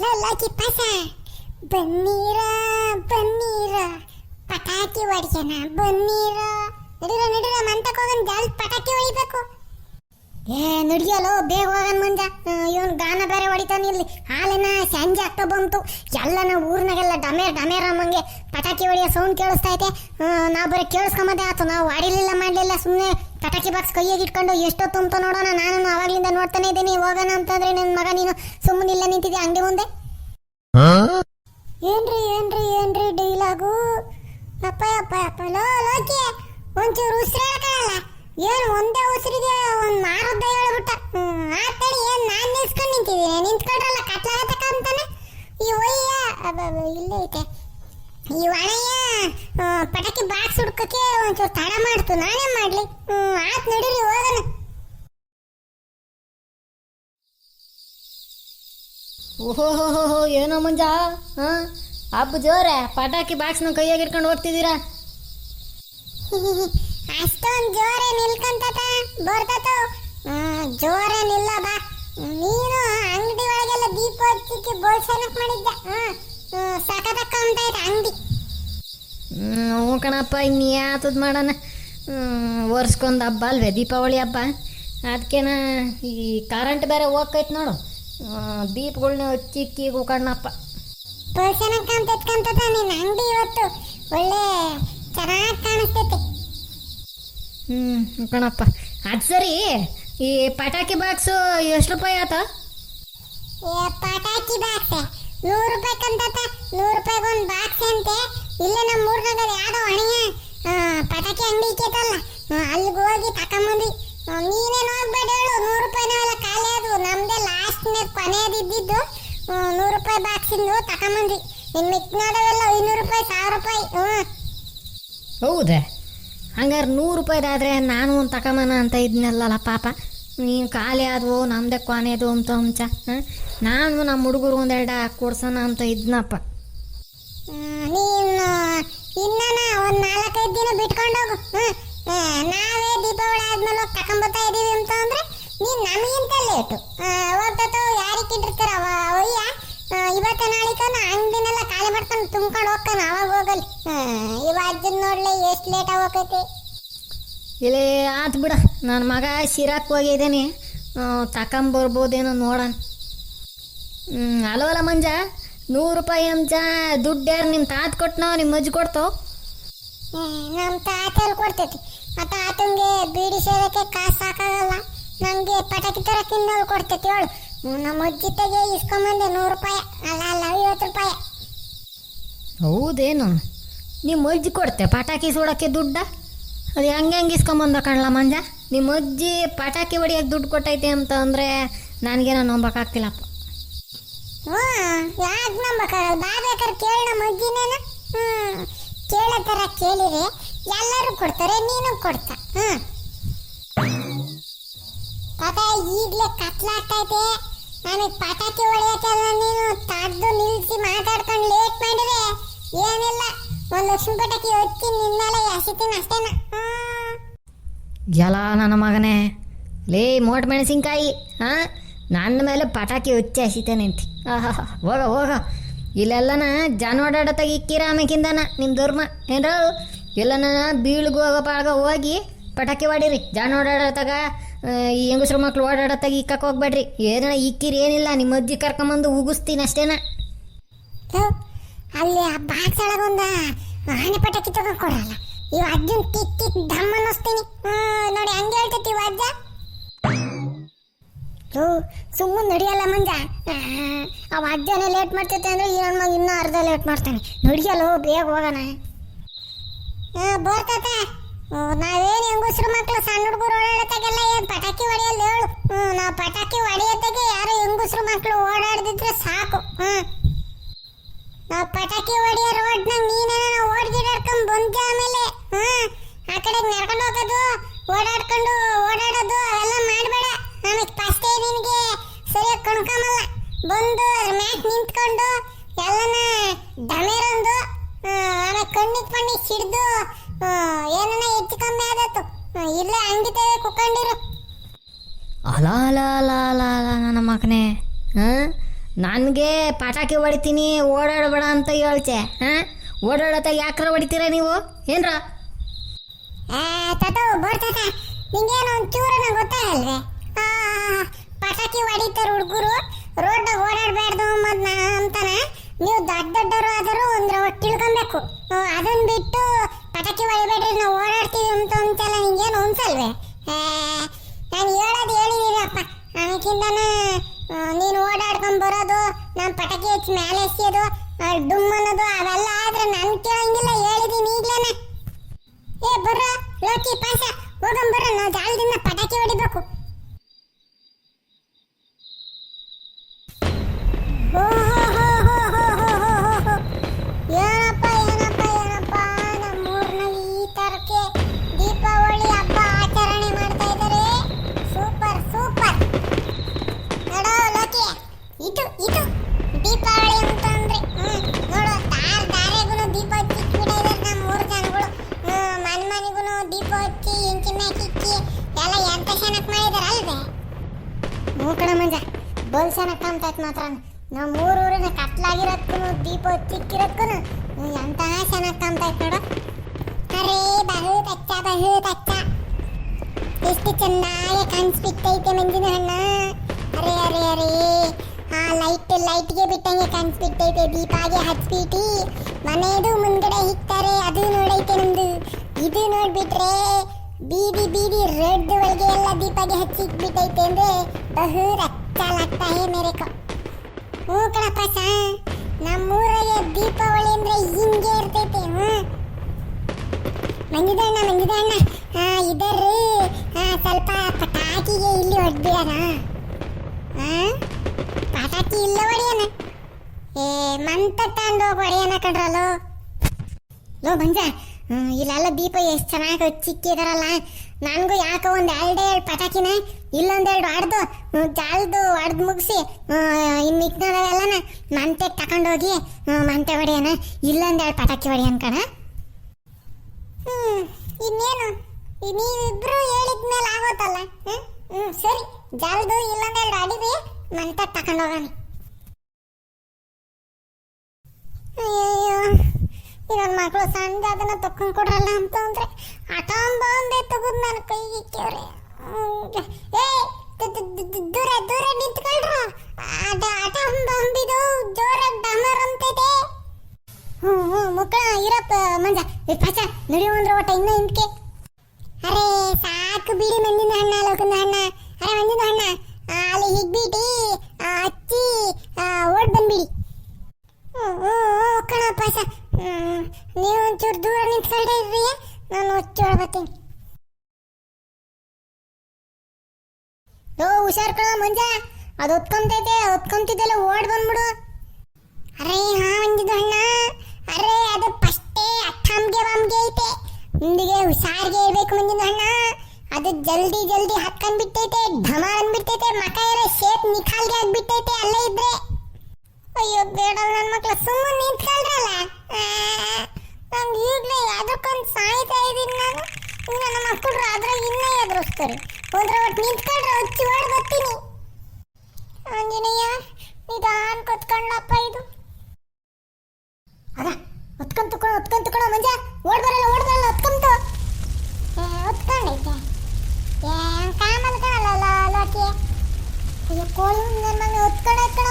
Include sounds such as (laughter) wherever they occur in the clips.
ಲೋಕಿ ಪಸ. ಬನ್ನೀರ ಬನ್ನೀರ. ಪಟಾಕಿ ಹೊಡಿಯೋಣ ಬನ್ನೀರ. ನಡೀರ ನಡೀರ ಮಂತಕ್ಕೆ ಹೋಗೋಣ ಜಾಲ್ ಪಟಾಕಿ ಹೊಡಿಬೇಕು. ಏ, ನಡಿಯಲೋ, ಬೇಗ ಹೋಗನ್ ಮಂಜ. ಇವನ್ ಗಾನ ಬೇರೆ ಹೊಡಿತಾನೆ ಇಲ್ಲಿ. ಹಾಲಿನ ಸಂಜೆ ಆಗ್ತಾ ಬಂತು. ಎಲ್ಲನ ಊರ್ನಾಗೆಲ್ಲ ಡಮೇರ್ ಡಮೇರ್ ಅಮ್ಮಂಗೆ ಪಟಾಕಿ ಹೊಡಿಯೋ ಸೌಂಡ್ ಕೇಳಿಸ್ತಾ ಐತೆ. ನಾವು ಬರೀ ಕೇಳಿಸ್ಕೊಂಬದೇ ಆಯ್ತು ನಾವು ಹೊಡಿಲಿಲ್ಲ ಮಾಡಲಿಲ್ಲ ಸುಮ್ಮನೆ ಪಟಾಕಿ ಬಾಕ್ಸ್ ಕೈಯಾಗಿ ಇಟ್ಕೊಂಡು ಎಷ್ಟೋ ತುಂಬ ನೋಡೋಣ ನಾನು ಅವಾಗ್ಲಿಂದ ನೋಡ್ತಾನೆ ಇದ್ದೀನಿ. ಹೋಗೋಣ ಅಂತಂದ್ರೆ ನನ್ನ ಮಗ ನೀನು ಸುಮ್ಮನಿಲ್ಲ ನಿಂತಿದ್ದೆ ಅಂಗಡಿ ಮುಂದೆ? ಏನ್ರಿ ಏನ್ರಿ ಏನ್ರಿ ಡೈಲಾಗು? ಅಪ್ಪ ಅಪ್ಪ ಅಪ್ಪ ಲೋ, ಲೋಕಿ, ಒಂಚೂರು ಉಸಿರಾಡಕ್ಕಾಗಲ್ಲ ಏನು ಒಂದೇ ಉಸಿರಿಗೆ ಒಂದು ಮಾರುದ್ದ ಹೇಳ್ಬಿಟ್ಟ. ಆತಡಿ, ಏನು ನಾನು ನಿಲ್ಸ್ಕೊಂಡು ನಿಂತಿದ್ದೀನಿ? ನಿಂತ್ಕೊಂಡ್ರಲ್ಲ ಕತ್ಲಾಗ ಅಂತಾನೆ? ಈ ಒಯ್ಯ ಇಲ್ಲೇ ಐತೆ. ಈ ಒಣಯ್ಯ ಪಟಾಕಿ ಬಾಕ್ಸ್ ಹುಡ್ಕಕ್ಕೆ ಒಂಚೂರು ತಡ ಮಾಡ್ತು. ನಾನೇ ಮಾಡ್ಲಿ? ಹ್ಮ್ ಆತ್ ನಡೀರಿ ಹೋಗೋಣ. ಓಹೋ ಏನೋ ಮಂಜ? ಹಾ? ಹಬ್ಬ ಜೋರೆ ಪಟಾಕಿ ಬಾಕ್ಸ್ನ ಕೈಯಾಗಿ ಇಟ್ಕೊಂಡು ಹೋಗ್ತಿದ್ದೀರಾ? (laughs) ಅಷ್ಟೊಂದು ಜೋರೆ ನಿಲ್ಕಂತತ ಬರ್ತತ. ಜೋರೆ ನಿಲ್ಲ ಬಾ. ನೀನು ಅಂಗಡಿ ಒಳಗೆಲ್ಲ ದೀಪ ಹಚ್ಚಿಕ್ಕೆ ಬೋಳ್ಸನಕ್ ಮಾಡಿದ್ದ ಸಕತಕ್ಕ ಅಂತ ಐತೆ ಅಂಗಡಿ? ಹ್ಞೂ ಕಣಪ್ಪ ಇನ್ನು ಯಾತದ್ ಮಾಡೋಣ? ವರ್ಷಕ್ಕೊಂದು ಹಬ್ಬ ಅಲ್ವೇ ದೀಪಾವಳಿ ಹಬ್ಬ? ಅದಕ್ಕೇನ ಈ ಕರೆಂಟ್ ಬೇರೆ ಹೋಗ್ತೈತೆ ನೋಡು. ದೀಪಗಳನ್ನ ಹಚ್ಚಿಕ್ಕಿ ಅಂತ ಎತ್ಕಂತತ ನಿನ್ನ ಅಂಗಡಿ ಇವತ್ತು. ಒಳ್ಳೆ ಚೆನ್ನಾಗಿ ಕಾಣಿಸ್ತೈತೆ. ಹ್ಞೂ ಕಣಪ್ಪ. ಅದು ಸರಿ ಈ ಪಟಾಕಿ ಬಾಕ್ಸು ಎಷ್ಟು ರೂಪಾಯಿ ಆತ? ಪಟಾಕಿ ಬಾಕ್ಸ್? ನೂರು ರೂಪಾಯಿ ಕಂತತ. ನೂರು ರೂಪಾಯಿಗೆ ಒಂದು ಬಾಕ್ಸ್ ಅಂತೆ. ಇಲ್ಲೇ ನಮ್ಮ ಊರ್ನಾಗ ಅದ್ ಯಾವ್ದೋ ಹಣೆಯ ಪಟಾಕಿ ಅಂಗಡಿ ಇಕ್ಕೈತಲ್ಲ. ಅಲ್ಲಿಗೆ ಹೋಗಿ ತಕೊಂಬಂದ್ವಿ. ನೀನೇ ನೀನೇನು ಹೋಗ್ಬೇಡ ಹೇಳು ನೂರು ರೂಪಾಯಿನೆಲ್ಲ ಖಾಲಿ ಅದು ನಮ್ದೇ ಲಾಸ್ಟ್ನೇ ಕೊನೆಯದು ಇದ್ದಿದ್ದು ನೂರು ರೂಪಾಯಿ ಬಾಕ್ಸಿಂದು ತಕೊಂಬಂದ್ವಿ. ನಿನ್ನ ಮಿಕ್ನಾದವೆಲ್ಲ ಐನೂರು ರೂಪಾಯಿ ಸಾವಿರ ರೂಪಾಯಿ ಹ್ಞೂ ಹೌದೇ? ಹಂಗಾರೆ ನೂರು ರೂಪಾಯಿದಾದ್ರೆ ನಾನು ಒಂದು ತಕೊಂಬನ ಅಂತ ಇದ್ನಲ್ಲಲ್ಲ ಪಾಪ. ನೀನು ಖಾಲಿ ಆದವು ನಮ್ಮದೇ ಕೊನೆಯದು ಅಂತ ಅಂಚ ಹಾಂ ನಾನು ನಮ್ಮ ಹುಡುಗರು ಒಂದೆರಡು ಕೊಡ್ಸೋಣ ಅಂತ ಇದ್ನಪ್ಪ. ನೀನು ಇನ್ನನ ಒಂದ್ ನಾಲ್ಕೈದು ದಿನ ಬಿಟ್ಕೊಂಡು ಹೋಗು. ನಾವೇ ದೀಪಾವಳಿ ಆದ್ಮೇಲೆ ಹೋಗಿ ತಕೊಂಬತ್ತಾ ಇದೀವಿ ಅಂತ ಅಂದ್ರೆ ನೀನ್ ನಮಗಿಂತ ಲೇಟು. ಇಟ್ಟಿರ್ತಾರ ಅವ ಒಯ್ಯ ಇವತ್ತ ನಾಳಿಕನ ಅಂಗಡಿನೆಲ್ಲ ಖಾಲಿ ಮಾಡ್ಕೊಂಡು ತುಂಬ್ಕೊಂಡು ಹೋಗ್ತಾನ, ಅವಾಗ ಹೋಗಲಿ. ಇವ ಅಜ್ಜನ್ ನೋಡ್ಲೆ ಎಷ್ಟು ಲೇಟ್ ಹೋಗೈತಿ ಇಲ್ಲಿ, ಆತು ಬಿಡ. ನನ್ನ ಮಗ ಶಿರಾಕ್ ಹೋಗಿದ್ದೀನಿ ತಕೊಂಬರ್ಬೋದೇನೋ ನೋಡೋಣ ಹ್ಞೂ ಅಲ್ಲ ಮಂಜ. ನೂರು ರೂಪಾಯಿ ಅಂಜ ದುಡ್ಡು ಯಾರು ನಿಮ್ಮ ತಾತ ಕೊಟ್ಟನೋ ನಿಮ್ಮ ಅಜ್ಜಿ ಕೊಡ್ತೋ? ನಮ್ಮ ತಾತಲ್ಲಿ ಕೊಡ್ತೈತಿ. ಆ ತಾತಂಗೆ ಬೀಡಿ ಸೇದಕ್ಕೆ ಕಾಸು ಸಾಕಾಗಲ್ಲ ನನಗೆ ಪಟಾಕಿ ತರ ತಿನ್ನಲು ಕೊಡ್ತೈತಿ ಹೇಳು. ನಮ್ಮ ಅಜ್ಜಿ ತೆಗೆ ಇಸ್ಕೊಂಬಂದೆ ನೂರು ರೂಪಾಯಿ. ಅಲ್ಲ ಅಲ್ಲ ಐವತ್ತು ರೂಪಾಯಿ. ಹೌದೇನು? ನಿಮ್ಮ ಅಜ್ಜಿ ಕೊಡ್ತೆ ಪಟಾಕಿ ಸುಡೋಕ್ಕೆ ದುಡ್ಡ? ಅದು ಹೆಂಗೆ ಹೆಂಗೆ ಇಸ್ಕೊಂಬಂದ ಕಣ್ಲ ಮಂಜ? ನಿಮ್ಮ ಅಜ್ಜಿ ಪಟಾಕಿ ಹೊಡಿಯೋಕ್ಕೆ ದುಡ್ಡು ಕೊಟ್ಟೈತೆ ಅಂತ ಅಂದರೆ ನನಗೇನೋ ನಂಬಕ್ಕಾಗ್ತಿಲ್ಲಪ್ಪ ಹ್ಞೂ ಯಾಕೆ ನಂಬಕ್ಕಾಗಲ್ಲ? ಬಾ ಬೇಕಾದ್ರೆ ಕೇಳಿ ನಮ್ಮ ಅಜ್ಜಿನೇನ ಹ್ಞೂ ಕೇಳೋ ಥರ ಕೇಳಿರಿ. ಎಲ್ಲರೂ ಕೊಡ್ತಾರೆ, ನೀನು ಕೊಡ್ತ. ಹ್ಞೂ ಪಾಪ ಈಗಲೇ ಕತ್ಲಾಗ್ತೈತೆ. ನನಗೆ ಪಟಾಕಿ ಹೊಡೆಯೋಕ್ಕೆಲ್ಲ ನೀನು? ತಡ್ದು ನಿಲ್ಲಿಸಿ ಮಾತಾಡ್ಕೊಂಡು ಲೇಟ್ ಮಾಡಿದ್ರೆ ಏನಿಲ್ಲ, ಒಂದು ಲಕ್ಷ್ಮಿ ಪಟಾಕಿ ಹೊತ್ತಿ ನಿನ್ನೆಲ್ಲ ಎಸಿತೀನಿ ಅಷ್ಟೇನ. ಎಲ್ಲ ನನ್ನ ಮಗನೇ. ಲೇ, ಮೋಟ್ ಮೆಣಸಿನ್ಕಾಯಿ, ಹಾಂ? ನನ್ನ ಮೇಲೆ ಪಟಾಕಿ ಹುಚ್ಚಿ ಹಸಿತಾನೆ ಅಂತ ಹೋಗ ಹೋಗ. ಇಲ್ಲೆಲ್ಲನ ಜನ ಓಡಾಡತ್ತಾಗ ಇಕ್ಕಿರ ಆಮೇಕಿಂದನ ನಿಮ್ಮ ಧರ್ಮ ಏನ್ರ? ಇಲ್ಲನ ಬೀಳ್ಗು ಹೋಗೋ ಪಾಳ್ಗ ಹೋಗಿ ಪಟಾಕಿ ಹೊಡೀರಿ. ಜನ ಓಡಾಡತ್ತಾಗ ಆ, ಈ ಹೆಂಗಸ್ರ ಮಕ್ಳು ಓಡಾಡತ್ತಾಗ ಇಕ್ಕಕ್ಕೆ ಹೋಗ್ಬೇಡ್ರಿ. ಏನ ಇಕ್ಕಿರಿ ಏನಿಲ್ಲ ನಿಮ್ಮ ಅಜ್ಜಿ ಕರ್ಕೊಂಬಂದು ಉಗಿಸ್ತೀನಿ ಅಷ್ಟೇನ. ಅಲ್ಲಿ ಆ ಬಾಕ್ಸ್ ಒಳಗೊಂದು ಆನೆ ಪಟಾಕಿ ತಗೊಂಡು ಕೊಡಲ್ಲ. ಇವ ಅಜ್ಜನ್ ತಿಕ್ಕಿ ಡಮ್ ಅನ್ನಿಸ್ತೀನಿ. ನೋಡಿ ಹಂಗೆ ಹೇಳ್ತೈತಿ ಅಜ್ಜ. ಸುಮ್ಮನೆ ನಡಿಯಲ್ಲ ಮಂಜ. ಅವ ಅಜ್ಜನೇ ಲೇಟ್ ಮಾಡ್ತೈತೆ ಅಂದ್ರೆ ಈ ಇನ್ನೂ ಅರ್ಧ ಲೇಟ್ ಮಾಡ್ತಾನೆ. ನಡಿಯಲ್ಲ ಬೇಗ ಹೋಗೋಣ. ಬರ್ತತೆ ನಾವೇನು ಹೆಂಗಸ್ರು ಮಕ್ಳು ಸಣ್ಣ ಹುಡುಗರು ಓಡಾಡತ್ತಾಗೆಲ್ಲ ಏನು ಪಟಾಕಿ ಹೊಡೆಯಲ್ಲ ಹೇಳು. ನಾವು ಪಟಾಕಿ ಹೊಡೆಯೋತ್ತಾಗೆ ಯಾರು ಹೆಂಗಸ್ರು ಮಕ್ಕಳು ಓಡಾಡ್ದಿದ್ರೆ ಸಾಕು. ಹ್ಞೂ. ನಾವು ಪಟಾಕಿ ಹೊಡಿಯೋ ರೋಡ್ನಾಗ ನೀನೇನ ಓಡ್ಗಿಡಾಡ್ಕೊಂಡು ಬಂದ ಆಮೇಲೆ? ಹ್ಞೂ, ಆ ಕಡೆ ನಡ್ಕೊಂಡು ಹೋಗೋದು, ಓಡಾಡ್ಕೊಂಡು ಓಡಾಡೋದು, ಅವೆಲ್ಲ ಮಾಡಬೇಡ. ನಮಗೆ ನಿನಗೆ ಸರಿಯಾಗಿ ಕಣ್ಕೊಂಬಲ್ಲ. ಬಂದು ಅದ್ರ ಮ್ಯಾಕ್ ನಿಂತ್ಕೊಂಡು ಎಲ್ಲನ ಡಮೇರೊಂದು ಆಮೇಲೆ ಕಣ್ಣಿಗೆ ಪಣ್ಣಿಗೆ ಸಿಡ್ದು ಏನನ್ನ ಹೆಚ್ಚು ಕಮ್ಮಿ ಆದತ್ತು. ಇಲ್ಲ ಅಂಗಡಿ ಕುಕ್ಕಂಡಿರು. ಅಲ ಅಲ ಅಲ ಅಲ ಅಲ ನನ್ನ ಮಗನೇ. ಹಾಂ ನನಗೆ ಪಟಾಕಿ ಹೊಡಿತೀನಿ ಓಡಾಡಬೇಡ ಅಂತ ಹೇಳ್ತೆ. ಹಾಂ ಓಡಾಡತ್ತ ಯಾಕ್ರ ಹೊಡಿತೀರ ನೀವು? ಏನ್ರ? ತಾತ ಬೋರ್ ತಾತ ನಿಂಗೇನು ಒಂಚೂರನ ಗೊತ್ತಾಗಲ್ವೇ? ಪಟಾಕಿ ಹೊಡಿತಾರ ಹುಡುಗರು. ರೋಡ್ನಾಗ ಓಡಾಡಬಾರ್ದು ಅಂತಾನ. ನೀವು ದೊಡ್ಡ ದೊಡ್ಡವರು ಆದರೂ ಒಂದ್ರ ತಿಳ್ಕೊಬೇಕು. ಅದನ್ನ ಬಿಟ್ಟು ಪಟಾಕಿ ಹೊಡಿಬೇಡ್ರಿ, ನಾವು ಓಡಾಡ್ತೀವಿ ಅಂತ ಅಂತೆಲ್ಲ ನಿಂಗೇನು ಅನ್ಸಲ್ವೇ ನಾನು ಹೇಳೋದು ಹೇಳಿದೀನಪ್ಪ. ಅದಕ್ಕಿಂತನ ನೀನು ಓಡಾಡ್ಕೊಂಡ್ ಬರೋದು, ನಾನು ಪಟಾಕಿ ಹಚ್ಚಿ ಮೇಲೆ ಎಸೆಯೋದು ಡುಮ್ ಅನ್ನೋದು ಅವೆಲ್ಲ ಆದ್ರೆ ನಾನು ಕೇಳಂಗಿಲ್ಲ, ಹೇಳಿದೀನಿ ಈಗ್ಲೇನೆ. ಏ, ಬರ್ರ, ಲೋಕಿ ಪಾಸ ಹೋಗಂ ಬರ್ರ, ನಾವು ಜಾಲದಿಂದ ಪಟಾಕಿ ಹೊಡಿಬೇಕು. ಕಣ ಮಂಜ ಬಲ್ಸನ ಕಾಣ್ತೈತೆ ಮಾತ್ರ ನಮ್ಮ ಮೂರೂರಿನ ಕತ್ಲಾಗಿರೋದ್ಕು ದೀಪ ಹಚ್ಚಿಕ್ಕಿರೋದ್ಕು ಎಂತ ಚೆನ್ನಾಗಿ ಕಾಣ್ತೈತೆ ನೋಡು. ಅರೇ ಬಹು ಅಚ್ಚ ಬಹು ಅಚ್ಚ ಎಷ್ಟು ಚೆನ್ನಾಗಿ ಕಾಣಿಸ್ಬಿಟ್ಟೈತೆ ಮಂಜಿನ ಹಣ್ಣ ಅರೆ ಅರೆ, ಅರೇ. ಆ ಲೈಟ್, ಲೈಟ್ಗೆ ಬಿಟ್ಟಂಗೆ ಕಾಣಿಸ್ಬಿಟ್ಟೈತೆ, ದೀಪಾಗೆ ಹಚ್ಬಿಟ್ಟು ಮನೆಯದು ಮುಂದ್ಗಡೆ ಹಿಕ್ತಾರೆ, ಅದು ನೋಡೈತೆ ನಮ್ದು. ಇದು ನೋಡ್ಬಿಟ್ರೆ ಬೀದಿ ಬೀದಿ ರೆಡ್ ಒಳಗೆ ಎಲ್ಲ ದೀಪಾಗೆ ಹಚ್ಚಿಟ್ಬಿಟ್ಟೈತೆ ಅಂದ್ರೆ ಬಹು अच्छा लगता ಹೇ ಮೇರೆ को ಹ್ಞೂ ಕಣಪ್ಪ ಸಾ ನಮ್ಮೂರಾಗೆ ದೀಪಾವಳಿ ಅಂದ್ರೆ ಹಿಂಗೆ ಇರ್ತೈತೆ, ಹ್ಞೂ. ಮಂಜುದಣ್ಣ ಮಂಜುದಣ್ಣ, ಹಾ ಇದರ್ರಿ ಹಾ, ಸ್ವಲ್ಪ ಪಟಾಕಿಗೆ ಇಲ್ಲಿ ಹೊಡ್ಬಿಡಣ ಹಾ? ಪಟಾಕಿ ಇಲ್ಲ ಹೊಡಿಯೋಣ ಏ, ಮಂತ ಅಂದೋಗಿ ಹೊಡಿಯೋಣ ಕಣ್ರಲ್ಲೋ. ಲೋ, ಮಂಜ ಇಲ್ಲೆಲ್ಲ ದೀಪ ಎಷ್ಟು ಚೆನ್ನಾಗಿ ಹಚ್ಚಿಕ್ಕಿದಾರಲ್ಲ ನನಗೂ ಯಾಕೆ ಒಂದು ಎರಡೇ ಎರಡು ಪಟಾಕಿನ ಇಲ್ಲೊಂದೆರಡು ಹೊಡೆದು ಜಾಲ್ದು ಹೊಡೆದು ಮುಗಿಸಿ ಇನ್ನು ಮಿಕ್ಕಿನವೆಲ್ಲನ ಮಂತೆಗೆ ತಗೊಂಡೋಗಿ ಮಂತೆ ಹೊಡಿಯೋಣ ಇಲ್ಲೊಂದೆರಡು ಪಟಾಕಿ ಹೊಡೆಯೋಣ ಕಣ. ಹ್ಮ್, ಇನ್ನೇನು? ಹೇಳಿದ ಹೇಳಿದ್ಮೇಲೆ ಆಗೋತಲ್ಲ ಹ್ಞೂ ಸರಿ, ಜಲ್ದು ಇಲ್ಲೊಂದೆರಡು ಅಡಿದಿ ಮಂತ ತಕೊಂಡೋಗೋಣ. ಅಯ್ಯೋ ನನ್ನ ಮಕ್ಕಳು ಸಣ್ಣ ಅದನ್ನ ತಕೊಂಡ್ ಕೊಡ್ರಲ್ಲ ಅಂತ ಅಂದ್ರೆ. ಹಠ ಬಂದೆ ತಗದ್ ನನ್ನ ಕೈಗೆ ಇಕ್ಕವ್ರೆ. ಏ ದೂರ ದೂರ ನಿಂತ್ಕೊಳ್ರು. ಅದ ಹಠ ಬಂಬಿದು ಜೋರಾಗಿ ಡಮರ್ ಅಂತೈತೆ ಹ್ಞೂ ಹ್ಞೂ ಮುಕ್ಕ ಇರಪ್ಪ, ಮಂಜ. ಏ ನಡೆಯುವ ಅಂದ್ರೆ ಒಟ್ಟ ಇನ್ನೂ ಹಿಂದಕ್ಕೆ ಅರೆ, ಸಾಕು ಬಿಡಿ ಮಂದಿನ ಹಣ್ಣ ಲೋಕನ ಹಣ್ಣ ಅರೆ, ಮಂಜಿನ ಹಣ್ಣ ಅಲ್ಲಿ ಹಿಗ್ಬಿಟ್ಟು ಹಚ್ಚಿ ಓಡ್ ಬಂದ್ಬಿಡಿ. ಹ್ಞೂ ಹ್ಞೂ ಕಣ ಪಾಚ. ನೀವು ಒಂಚೂರು ದೂರ ನಿಂತ್ಕೊಳ್ತಾ ಇರ್ರಿ. ನಾನು ಒಚ್ಚೋಳ ಬರ್ತೀನಿ ಓ ಹುಷಾರ್ ಕಣ ಮಂಜ. ಅದು ಹೊತ್ಕೊಂತೈತೆ, ಹೊತ್ಕೊಂತಿದ್ದೆಲ್ಲ ಓಡ್ ಬಂದ್ಬಿಡು. ಅರೆ, ಹಾ ಒಂದಿದು ಅಣ್ಣ. ಅರೆ, ಅದು ಫಸ್ಟೇ ಅಟ್ಟಮ್ಗೆ ಬಾಮ್ಗೆ ಐತೆ. ಮುಂದಿಗೆ ಹುಷಾರ್ಗೆ ಇರ್ಬೇಕು ಮುಂದಿನ ಅಣ್ಣ. ಅದು ಜಲ್ದಿ ಜಲ್ದಿ ಹತ್ಕೊಂಡ್ ಬಿಟ್ಟೈತೆ ಢಮಾರ್ ಅಂದ್ಬಿಟ್ಟೈತೆ, ಮಕ ಎಲ್ಲ ಶೇಪ್ ನಿಖಾಲ್ಗೆ ಆಗ್ಬಿಟ್ಟೈತೆ ಅಲ್ಲೇ ಇದ್ರೆ. ಅಯ್ಯೋ ಬೇಡ ನನ್ನ ಮಕ್ಳು ಸುಮ್ಮನೆ ನಿಂತ್ಕೊಳ್ರಲ್ಲ ಇನ್ನೇ ಅದ್ರಾಗ ಇನ್ನೇ ಎದುರಿಸ್ತಾರೆ. ಹೋದ್ರೆ ಒಟ್ಟು ನಿಂತ್ಕೊಂಡ್ರೆ ಹಚ್ಚಿ ಓಡ್ ಬರ್ತೀನಿ. ಆಂಜನೇಯ, ನಿಧಾನ ಕೊತ್ಕೊಂಡಪ್ಪ ಇದು. ಅದ, ಹೊತ್ಕೊಂಡ್ ತಕೊಳ ಹೊತ್ಕೊಂಡ್ ತಕೊಳ ಮಂಜ, ಓಡ್ ಬರಲ್ಲ ಓಡ್ ಬರಲ್ಲ ಹೊತ್ಕೊಂತು ಏ ಹೊತ್ಕೊಂಡೈತೆ ಏ ಕಾಮಲ್ ಕಾಣಲ್ಲ ಲೋಕಿ. ಅಯ್ಯೋ, ಕೋಲು ನನ್ನ ಮಗ ಹೊತ್ಕೊಂಡ ಕಣ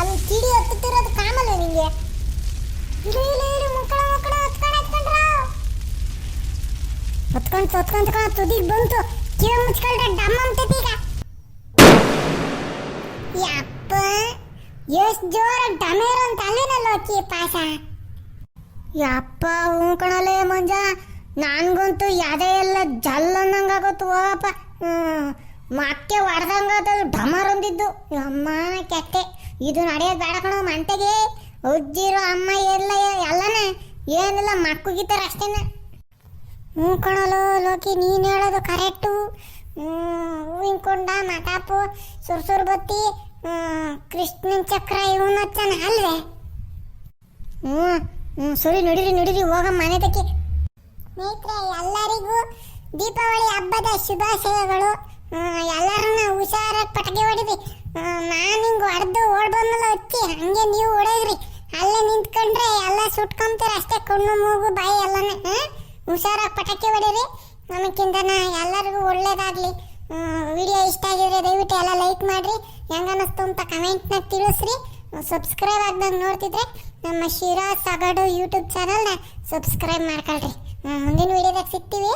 ಅಲ್ಲಿ ಕಿಡಿ ಹತ್ತುತ್ತಿರೋದು ಕಾಮಲ್ಲ ನಿಂಗೆ. ಇಳಿ ಇಳಿ ಹೊತ್ಕೊಂಡ್ ಕಣ ತುದಿಗ್ ಬಂತು. ಕಿವಿ ಮುಚ್ಕೊಂಡ್ರೆ ಡಮ್ಮ ಅಂತೈತಿ ಈಗ. ಯಪ್ಪ, ಎಷ್ಟು ಜೋರ ಡಮೇರ್ ಅಂತ ಅಲ್ಲೇನಲ್ಲ ಅಕ್ಕಿ ಪಾಸ ಯಪ್ಪ, ಹ್ಞೂ ಮಂಜ. ನನಗಂತೂ ಯಾದೆ ಎಲ್ಲ ಜಲ್ ಅನ್ನಂಗಾಗೋತು ಹೋಗಪ್ಪ. ಮತ್ತೆ ಹೊಡೆದಂಗಾದ ಡಮರ್ ಅಂದಿದ್ದು ಅಮ್ಮ, ಕೆಟ್ಟೆ. ಇದು ನಡೆಯೋದು ಬೇಡ ಕಣೋ ಮಂತೆಗೆ ಉಜ್ಜಿರೋ ಅಮ್ಮ ಎಲ್ಲ, ಎಲ್ಲನ. ಏನಿಲ್ಲ, ಮಕ್ಕುಗಿತ್ತಾರ ಅಷ್ಟೇನ. ಹ್ಞೂ ಕಣಲು ಲೋಕಿ, ನೀನು ಹೇಳೋದು ಕರೆಕ್ಟು? ಹೂವಿನ ಕೊಂಡ ಮಟಾಪು ಸುರ್ಸುರ್ ಬತ್ತಿ ಕೃಷ್ಣನ್ ಚಕ್ರ, ಇವನು ಹಚ್ಚಾನ ಅಲ್ವೇ? ಹ್ಞೂ ಹ್ಞೂ ಸರಿ ನಡೀರಿ ನಡೀರಿ ಹೋಗ ಮನೆ ತಕ್ಕಿ. ಸ್ನೇಹಿತರೆ, ಎಲ್ಲರಿಗೂ ದೀಪಾವಳಿ ಹಬ್ಬದ ಶುಭಾಶಯಗಳು. ಎಲ್ಲರನ್ನ ಹುಷಾರಾಗಿ ಪಟಾಕಿ ಹೊಡಿರಿ. ನಾನು ಹಿಂಗೆ ಹೊಡೆದು ಓಡ್ಬಂದಲ್ಲ ಹಚ್ಚಿ ಹಂಗೆ ನೀವು ಹೊಡೆದ್ರಿ. ಅಲ್ಲೇ ನಿಂತ್ಕೊಂಡ್ರೆ ಎಲ್ಲ ಸುಟ್ಕೊಂತೀರ ಅಷ್ಟೇ, ಕಣ್ಣು, ಮೂಗು, ಬಾಯಿ ಎಲ್ಲನೇ ಹುಷಾರಾಗಿ ಪಟಾಕಿ ಹೊಡೀರಿ ನಮಗಿಂತನ ಎಲ್ಲರಿಗೂ ಒಳ್ಳೇದಾಗಲಿ. ವಿಡಿಯೋ ಇಷ್ಟ ಆಗಿದ್ರೆ ದಯವಿಟ್ಟು ಎಲ್ಲ ಲೈಕ್ ಮಾಡಿರಿ. ಹೆಂಗ ಅನ್ನಿಸ್ತು ಅಂತ ಕಮೆಂಟ್ನಾಗ ತಿಳಿಸ್ರಿ. ಸಬ್ಸ್ಕ್ರೈಬ್ ಆಗ್ದಂಗೆ ನೋಡ್ತಿದ್ರೆ ನಮ್ಮ ಶಿರಾ ಸಗಡು ಯೂಟ್ಯೂಬ್ ಚಾನಲ್ನ ಸಬ್ಸ್ಕ್ರೈಬ್ ಮಾಡ್ಕೊಳ್ರಿ. ಮುಂದಿನ ವಿಡಿಯೋದಾಗ ಸಿಗ್ತೀವಿ.